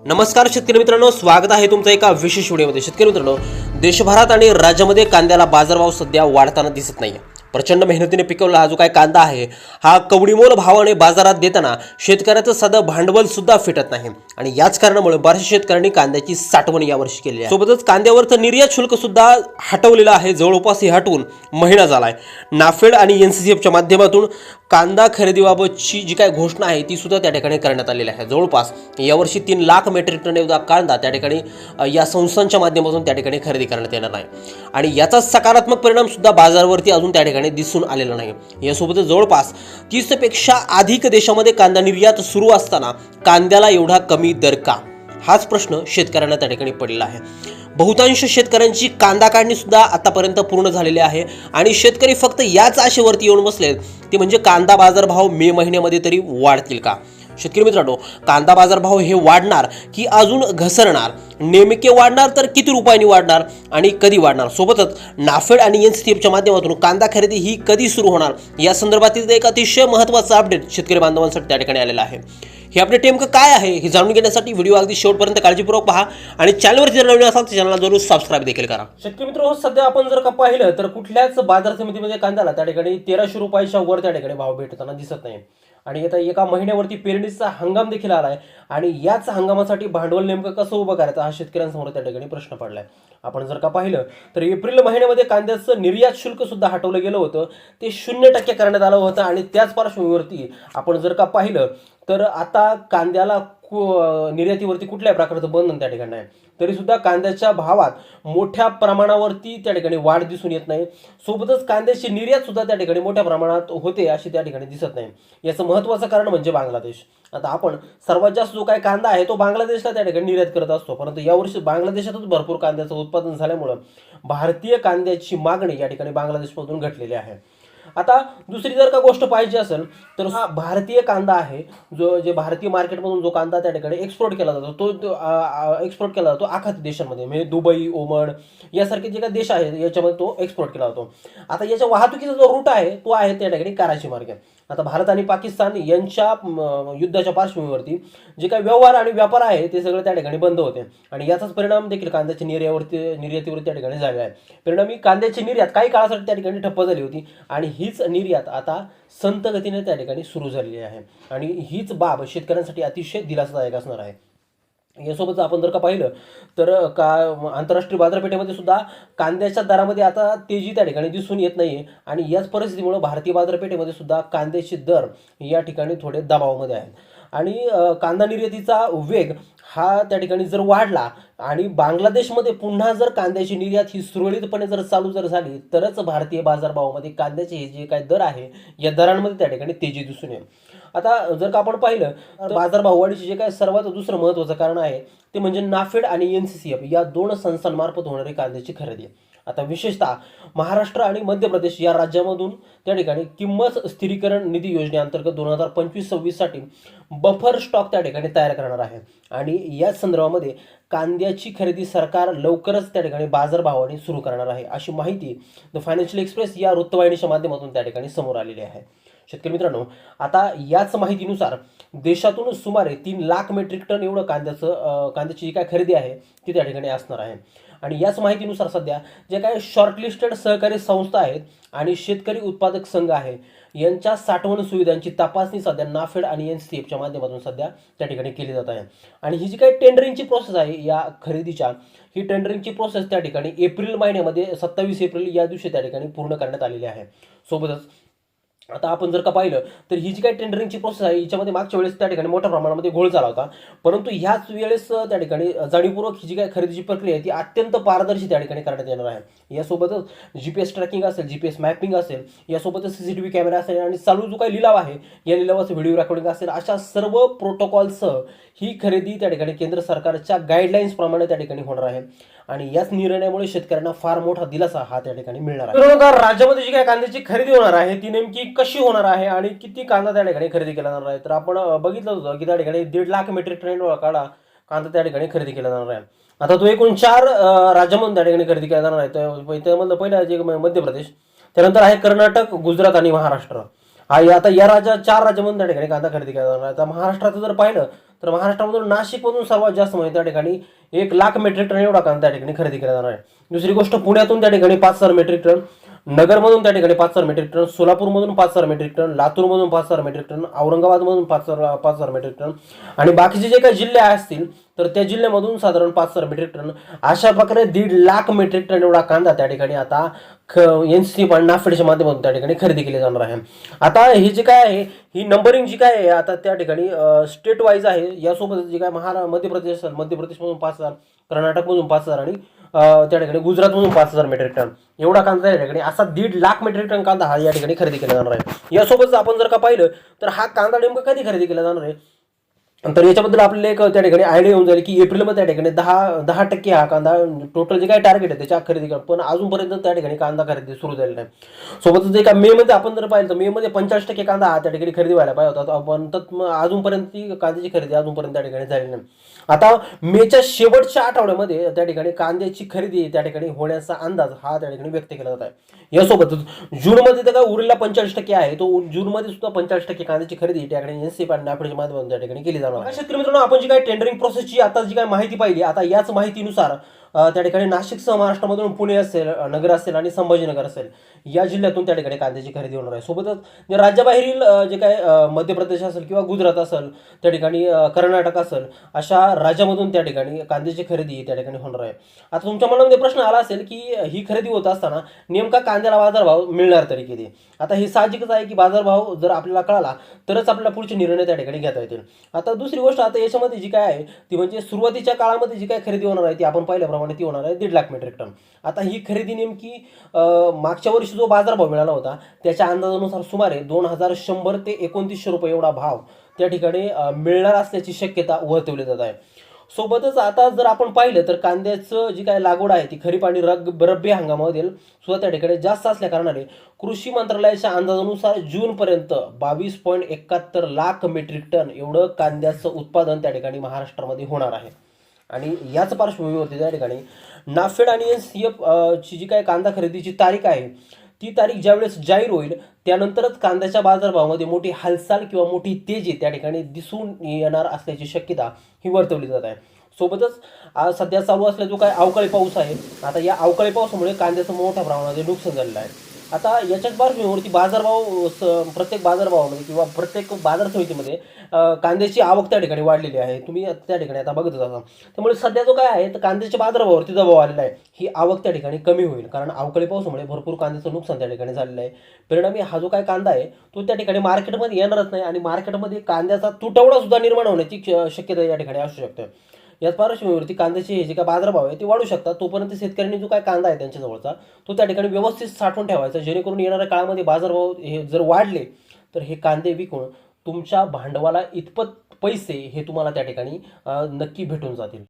नमस्कार शेतकरी मित्रांनो स्वागत आहे तुमचं एका विशेष व्हिडिओमध्ये. शेतकरी मित्रांनो देशभरात आणि राज्यामध्ये कांद्याला बाजारभाव सध्या वाढताना दिसत नाही प्रचंड मेहनतीने पिकवला हा जो काय कांदा आहे हा कवडीमोल भावाने बाजारात देताना शेतकऱ्याचं साधं भांडवल सुद्धा फिटत नाही. आणि याच कारणामुळे बऱ्याचशा शेतकऱ्यांनी कांद्याची साठवण यावर्षी केली आहे. सोबतच कांद्यावरचं निर्यात शुल्क सुद्धा हटवलेलं आहे जवळपास हे हटवून महिना झाला आहे नाफेड आणि एन सी सी एफच्या माध्यमातून कांदा खरेदीबाबतची जी काय घोषणा आहे ती सुद्धा त्या ठिकाणी करण्यात आलेली आहे. जवळपास यावर्षी तीन लाख मेट्रिक टन एवढा कांदा त्या ठिकाणी या संस्थांच्या माध्यमातून त्या ठिकाणी खरेदी करण्यात येणार आहे आणि याचा सकारात्मक परिणाम सुद्धा बाजारावरती अजून त्या ठिकाणी दिसून आलेला नाही. यासोबतच जवळपास तीसपेक्षा अधिक देशामध्ये कांदा निर्यात सुरू असताना कांद्याला एवढा कमी दर का? हाच प्रश्न शेतकऱ्यांना त्या ठिकाणी पडलेला आहे. बहुतांश शेतकऱ्यांची कांदा काढणी सुद्धा आतापर्यंत पूर्ण झालेली आहे. आणि शेतकरी फक्त याच आशेवरती येऊन बसलेत ते म्हणजे कांदा बाजारभाव मे महिन्यामध्ये तरी वाढतील का? शेतकरी मित्रांनो कांदा बाजारभाव हे वाढणार की अजून घसरणार? नेमके वाढणार तर किती रुपयांनी वाढणार आणि कधी वाढणार? सोबतच नाफेड आणि एन सी एफच्या माध्यमातून कांदा खरेदी ही कधी सुरू होणार? या संदर्भातील एक अतिशय महत्त्वाचा अपडेट शेतकरी बांधवांसाठी त्या ठिकाणी आलेला आहे. हे अपडेट नेमकं काय आहे हे जाणून घेण्यासाठी व्हिडिओ अगदी शेवटपर्यंत काळजीपूर्वक पहा. आणि चॅनलवरती जर नवीन असाल तर चॅनलला जरूर सबस्क्राईब देखील करा. शेतकरी मित्र हो, सध्या आपण जर का पाहिलं तर कुठल्याच बाजार समितीमध्ये कांद्याला त्या ठिकाणी तेराशे रुपयाच्या वर त्या ठिकाणी भाव भेटताना दिसत नाही. आणि आता एका महिन्यावरती पेरणीचा हंगाम देखील आहे आणि याच हंगामासाठी भांडवल नेमकं कसं उभं करायचं हा शेतकऱ्यांसमोर त्या ठिकाणी प्रश्न पडलाय. आपण जर का पाहिलं तर एप्रिल महिन्यामध्ये कांद्याचं निर्यात शुल्क सुद्धा हटवलं गेलं होतं. ते शून्य टक्के करण्यात आलं होतं आणि त्याच पार्श्वभूमीवरती आपण जर का पाहिलं तर आता कांद्याला कु- निर्यातीवरती कुठल्याही प्रकारचं बंधन त्या ठिकाणी आहे? तरी सुद्धा कांद्याच्या भावात मोठ्या प्रमाणावरती त्या ठिकाणी वाढ दिसून येत नाही. सोबतच कांद्याची निर्यात सुद्धा त्या ठिकाणी मोठ्या प्रमाणात होते अशी त्या ठिकाणी दिसत नाही. याचं महत्त्वाचं कारण म्हणजे बांगलादेश. आता आपण सर्वात जास्त जो काही कांदा आहे तो बांगलादेशला त्या ठिकाणी निर्यात करत असतो. परंतु यावर्षी बांगलादेशातच भरपूर कांद्याचं उत्पादन झाल्यामुळं भारतीय कांद्याची मागणी या ठिकाणी बांगलादेशमधून घटलेली आहे. आता दुसरी जर का गोष्ट पाहिजे असेल तर हा भारतीय कांदा आहे जो जे भारतीय मार्केटमधून जो कांदा त्या ठिकाणी एक्सपोर्ट केला जातो तो एक्सपोर्ट केला जातो आखाती देशांमध्ये. म्हणजे दुबई ओमन यासारखे जे काही देश आहेत याच्यामध्ये तो एक्सपोर्ट केला जातो. आता याच्या वाहतुकीचा जो रूट आहे तो आहे त्या ठिकाणी कराची मार्ग. आता भारत आणि पाकिस्तान यांच्या युद्धाच्या पार्श्वभूमीवरती जे काही व्यवहार आणि व्यापार आहे ते सगळं त्या ठिकाणी बंद होते. आणि याचाच परिणाम देखील कांद्याच्या निर्यावरती निर्यातीवरती त्या ठिकाणी झालेला आहे. परिणामी कांद्याची निर्यात काही काळासाठी त्या ठिकाणी ठप्प झाली होती. आणि हीच निर्यात आता संत गतीने त्या ठिकाणी सुरू झालेली आहे. आणि हीच बाब शेतकऱ्यांसाठी अतिशय दिलासादायक असणार आहे. यासोबत आपण जर का पाहिलं तर का आंतरराष्ट्रीय बाजारपेठेमध्ये सुद्धा कांद्याच्या दरामध्ये आता तेजी त्या ठिकाणी दिसून येत नाही आणि याच परिस्थितीमुळे भारतीय बाजारपेठेमध्ये सुद्धा कांद्याचे दर या ठिकाणी थोडे दबावामध्ये आहेत. आणि कांदा निर्यातीचा वेग हा त्या ठिकाणी जर वाढला आणि बांगलादेशमध्ये पुन्हा जर कांद्याची निर्यात ही सुरळीतपणे जर चालू जर झाली तरच भारतीय बाजारभावामध्ये कांद्याचे हे जे काय दर आहे या दरांमध्ये त्या ठिकाणी तेजी दिसून येईल. आता जर का आपण पाहिलं तर बाजारभाव वाढीचे जे काय सर्वात दुसरं महत्त्वाचं कारण आहे ते म्हणजे नाफेड आणि एन सी सी एफ या दोन संस्थांमार्फत होणारी कांद्याची खरेदी आहे. आता विशेषतः महाराष्ट्र आणि मध्य प्रदेश या राज्यामधून त्या ठिकाणी किंमत स्थिरीकरण निधी योजनेअंतर्गत दोन हजार पंचवीस सव्वीससाठी बफर स्टॉक त्या ठिकाणी तयार करणार आहे. आणि याच संदर्भामध्ये कांद्याची खरेदी सरकार लवकरच त्या ठिकाणी बाजारभावाने सुरू करणार आहे अशी माहिती द फायनान्शियल एक्सप्रेस या वृत्तवाहिनीच्या माध्यमातून त्या ठिकाणी समोर आलेली आहे. शेतकरी मित्रांनो आता याच माहितीनुसार देशातून सुमारे तीन लाख मेट्रिक टन एवढं कांद्याचं कांद्याची जी काय खरेदी आहे ती त्या ठिकाणी असणार आहे. आणि याच माहितीनुसार सध्या जे काय शॉर्टलिस्टेड सहकारी संस्था आहेत आणि शेतकरी उत्पादक संघ आहे यांच्या साठवण सुविधांची तपासणी सध्या नाफेड आणि एन सी एफच्या माध्यमातून सध्या त्या ठिकाणी केली जात आहे. आणि ही जी काही टेंडरिंगची प्रोसेस आहे या खरेदीच्या ही टेंडरिंगची प्रोसेस त्या ठिकाणी एप्रिल महिन्यामध्ये सत्तावीस एप्रिल या दिवशी त्या ठिकाणी पूर्ण करण्यात आलेली आहे. सोबतच आता आपण जर का पाहिलं तर ही जी काही टेंडरिंगची प्रोसेस आहे हिच्यामध्ये मागच्या वेळेस त्या ठिकाणी मोठ्या प्रमाणामध्ये घोळ झाला होता. परंतु ह्याच वेळेस त्या ठिकाणी जाणीवपूर्वक ही जी काही खरेदीची प्रक्रिया आहे ती अत्यंत पारदर्शी त्या ठिकाणी करण्यात येणार आहे. यासोबतच जी पी एस ट्रॅकिंग असेल जी पी एस मॅपिंग असेल यासोबतच C C T V camera असेल आणि चालू जो काही लिलाव आहे या लिलावाचं व्हिडिओ रेकॉर्डिंग असेल अशा सर्व प्रोटोकॉलसह ही खरेदी त्या ठिकाणी केंद्र सरकारच्या गाईडलाईन्स प्रमाणे त्या ठिकाणी होणार आहे. आणि याच निर्णयामुळे शेतकऱ्यांना फार मोठा दिलासा हा त्या ठिकाणी मिळणार आहे. राज्यामध्ये जी काही कांद्याची खरेदी होणार आहे ती नेमकी कशी होणार आहे आणि किती कांदा त्या ठिकाणी खरेदी केला जाणार आहे? तर आपण बघितलं होतं की त्या ठिकाणी दीड लाख मेट्रिक टन काढा कांदा त्या ठिकाणी खरेदी केला जाणार आहे. आता तो एकूण चार राज्यामधून त्या ठिकाणी खरेदी केला जाणार आहे. तर त्यामधलं पहिलं जे मध्य प्रदेश त्यानंतर आहे कर्नाटक गुजरात आणि महाराष्ट्र. आहे आता या राज्या चार राज्यामधून त्या ठिकाणी कांदा खरेदी केला जाणार आहे. आता महाराष्ट्राचं जर पाहिलं तर महाराष्ट्रामधून नाशिकमधून सर्वात जास्त म्हणजे त्या ठिकाणी एक लाख मेट्रिक टन एवढा कांदा त्या ठिकाणी खरेदी केला जाणार आहे. दुसरी गोष्ट पुण्यातून त्या ठिकाणी पाच हजार मेट्रिक टन नगरमधून त्या ठिकाणी पाच हजार मेट्रिक टन सोलापूरमधून पाच हजार मेट्रिक टन लातूरमधून पाच हजार मेट्रिक टन औरंगाबादमधून पाच हजार पाच हजार मेट्रिक टन आणि बाकीचे जे काही जिल्हे असतील तर त्या जिल्ह्यामधून साधारण पाच हजार मेट्रिक टन अशा प्रकारे दीड लाख मेट्रिक टन एवढा कांदा त्या ठिकाणी आता ख एन सी पण नाफेडच्या माध्यमातून त्या ठिकाणी खरेदी केली जाणार आहे. आता हे जे काय आहे ही नंबरिंग जी काय आहे आता त्या ठिकाणी स्टेट वाईज आहे यासोबत जे काय महारा मध्य प्रदेश असेल मध्य प्रदेशमधून पाच हजार कर्नाटकमधून पाच हजार आणि त्या ठिकाणी गुजरातमधून पाच हजार मेट्रिक टन एवढा कांदा या ठिकाणी असा दीड लाख मेट्रिक टन कांदा हा या ठिकाणी खरेदी केला जाणार आहे. यासोबतच आपण जर का पाहिलं तर हा कांदा नेमका कधी खरेदी केला जाणार आहे? तर याच्याबद्दल आपल्याला एक त्या ठिकाणी आयडिया येऊन जाईल की एप्रिलमध्ये त्या ठिकाणी दहा दहा टक्के हा कांदा टोटल जे काही टार्गेट आहे त्याच्या खरेदी करा पण अजूनपर्यंत त्या ठिकाणी कांदा खरेदी सुरू झालेला नाही सोबतच एका मे मध्ये आपण जर पाहिलं तर मे मध्ये पंचाळीस टक्के कांदा हा त्या ठिकाणी खरेदी व्हायला पाहिजे होता पण तर मग अजूनपर्यंत ती कांद्याची खरेदी अजूनपर्यंत त्या ठिकाणी झाली नाही आता मेच्या शेवटच्या आठवड्यामध्ये त्या ठिकाणी कांद्याची खरेदी त्या ठिकाणी होण्याचा अंदाज हा त्या ठिकाणी व्यक्त केला जात आहे यासोबतच जूनमध्ये तर काय उरलेला पंचाळीस टक्के आहे तो जूनमध्ये सुद्धा पंचाळीस टक्के कांद्याची खरेदी त्या ठिकाणी एनसी आणि नाफेडच्या माध्यमातून त्या ठिकाणी केली जाते जाणार आहे. शेतकरी मित्रांनो आपण जी काही टेंडरिंग प्रोसेसची आता जी काही माहिती पाहिली आता याच माहितीनुसार त्या ठिकाणी नाशिकसह महाराष्ट्रामधून पुणे असेल नगर असेल आणि संभाजीनगर असेल या जिल्ह्यातून त्या ठिकाणी कांद्याची खरेदी होणार आहे. सोबतच राज्याबाहेरील जे काय मध्य प्रदेश असेल किंवा गुजरात असेल त्या ठिकाणी कर्नाटक असेल अशा राज्यामधून त्या ठिकाणी कांद्याची खरेदी त्या ठिकाणी होणार आहे. आता तुमच्या मनामध्ये प्रश्न आला असेल की ही खरेदी होत असताना नेमका कांद्याला बाजारभाव मिळणार तरी किती? आता हे साहजिकच आहे की बाजारभाव जर आपल्याला कळाला तरच आपल्याला पुढचे निर्णय त्या ठिकाणी घेता येतील. आता दुसरी गोष्ट आता याच्यामध्ये जी काय आहे ती म्हणजे सुरुवातीच्या काळामध्ये जी काय खरेदी होणार आहे ती आपण पाहिल्याप्रमाणे ती होणार आहे दीड लाख मेट्रिक टन आता ही खरेदी नेमकी मागच्या वर्षी जो बाजारभाव मिळाला होता त्याच्या अंदाजानुसार सुमारे दोन हजार शंभर ते एकोणतीसशे रुपये एवढा भाव त्या ठिकाणी मिळणार असल्याची शक्यता वर्तवली जात आहे. सोबतच आता जर आपण पाहिलं तर कांद्याचं जी काय लागवड आहे ती खरीप आणि रग रब्बी हंगामामधील सुद्धा त्या ठिकाणी जास्त असल्या कारणाने कृषी मंत्रालयाच्या अंदाजानुसार जूनपर्यंत बावीस पॉईंट एकाहत्तर लाख मेट्रिक टन एवढं कांद्याचं उत्पादन त्या ठिकाणी महाराष्ट्रामध्ये होणार आहे. आणि याच पार्श्वभूमीवरती त्या ठिकाणी नाफेड आणि एन सी एफ ची जी काय कांदा खरेदीची तारीख आहे ती तारीख ज्यावेळेस जाहीर होईल त्यानंतरच कांद्याच्या बाजारभावामध्ये मोठी हालचाल किंवा मोठी तेजी त्या ठिकाणी दिसून येणार असल्याची शक्यता ही वर्तवली जात आहे. सोबतच सध्या चालू असलेला जो काय अवकाळी पाऊस आहे आता या अवकाळी पावसामुळे कांद्याचं मोठ्या प्रमाणामध्ये नुकसान झालेलं आहे. आता याच्याच पार्श्वभूमीवरती बाजारभाव स- प्रत्येक बाजारभावामध्ये किंवा प्रत्येक बाजार समितीमध्ये कांद्याची आवक त्या ठिकाणी वाढलेली आहे. तुम्ही त्या ठिकाणी आता बघतच असाल. त्यामुळे सध्या जो काय आहे तर कांद्याच्या बाजारभावावरती दबाव आलेला आहे. ही आवक त्या ठिकाणी कमी होईल. कारण अवकाळी पावसामुळे भरपूर कांद्याचं नुकसान त्या ठिकाणी झालेलं आहे. परिणामी हा जो काय कांदा आहे तो त्या ठिकाणी मार्केटमध्ये येणारच नाही आणि मार्केटमध्ये कांद्याचा तुटवडा सुद्धा निर्माण होण्याची शक्यता या ठिकाणी असू शकते. याच पार्श्वभूमीवरती कांद्याचे हे जे काय बाजारभाव आहे ते वाढू शकतात. तोपर्यंत शेतकऱ्यांनी जो काय कांदा आहे त्यांच्याजवळचा तो त्या ठिकाणी व्यवस्थित साठवून ठेवायचा. जेणेकरून येणाऱ्या काळामध्ये बाजारभाव हे जर वाढले तर हे कांदे विकून तुमच्या भांडवला इतपत पैसे हे तुम्हाला त्या ठिकाणी नक्की भेटून जातील.